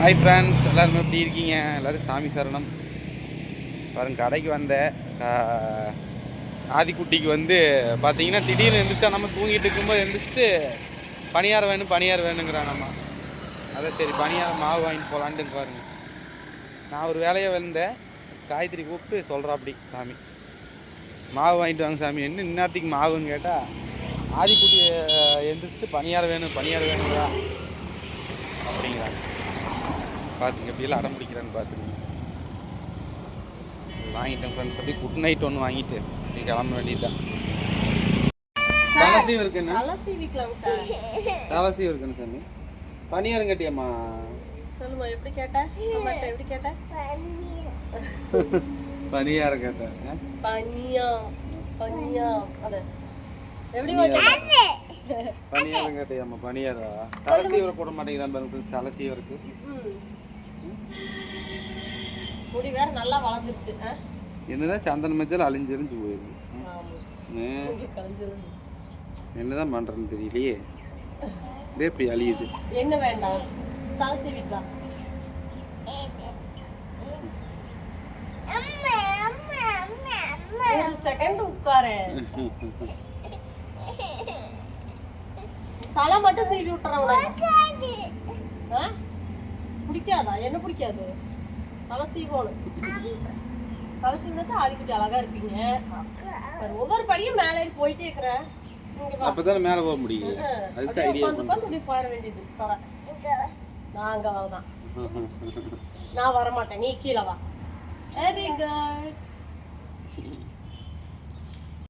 Hi friends எல்லாருமே எப்படி இருக்கீங்க? எல்லோரும் சாமி சரணம். பாருங்க கடைக்கு வந்தேன் ஆதிக்குட்டிக்கு வந்து பார்த்தீங்கன்னா திடீர்னு எழுந்திரிச்சா நம்ம தூங்கிட்டு இருக்கும்போது எழுந்திரிச்சிட்டு பணியாரம் வேணும் பணியாரம் வேணுங்கிறான் நம்ம. அதான் சரி பணியாரம் மாவு வாங்கிட்டு போகலான்ட்டு பாருங்க. நான் ஒரு வேலையை வந்தேன். காயத்ரி கூப்பிட்டு சொல்கிறா அப்படி சாமி. மாவு வாங்கிட்டு வாங்க சாமி. என்ன இந்நேரத்துக்கு மாவுன்னு கேட்டால் ஆதிக்குட்டி எழுந்திரிச்சிட்டு எந்திரிச்சிட்டு பணியாரம் வேணும் பணியாரம் வேணுங்கிறா அப்படிங்கிறாங்க பார்த்துங்க எப்படியெல்லாம் அடம் பிடிக்கிறான்னு பார்த்துங்க வாங்கிட்டேன் ஃப்ரெண்ட்ஸ் அப்படியே குட் நைட் ஒன்று வாங்கிட்டு நீ கிளம்ப வேண்டியதுதான் தலை சீவிக்கலாங்க சார் தலசியும் இருக்குன்னு சாமி பணியாரம் கட்டியம்மா. சொல்லுமா எப்படி கேட்ட? அம்மாட்ட எப்படி கேட்ட? பணியாரம் கேட்டேன்? பனியா பனியா அத எப்படி பணியாரம் கேட்டியம்மா பணியாரம் தலசீவரை போட மாட்டேங்கிறான் பாருங்க முடி வேற நல்லா வளர்ந்துருச்சு ஆ? என்னதான் சந்தன மஞ்சள் அழிஞ்செறிஞ்சு போயிருக்கு. என்னதான் பண்றேன்னு தெரியலையே. இதே இப்படி அழியுது. என்ன வேண்டாம். தலை சீவிக்கலாம். ஒரு செகண்ட் உட்காரு. தலை மட்டும் சீவி. ஆ? பிடிக்காதா? என்ன பிடிக்காது? தலை சீவணும். தலை சீவினா ஆதிக்குட்டி அழகா இருப்பீங்க. பாரு, ஒவ்வொரு படியும் மேலே போயிட்டே இருக்கிற. அப்பதானே மேலே போக முடியும் அதுக்கு ஐடியா உட்காந்து போயிட வேண்டியது. தர நான் அங்க வரதான். நான் வரமாட்டேன். நீ கீழே வா. Very good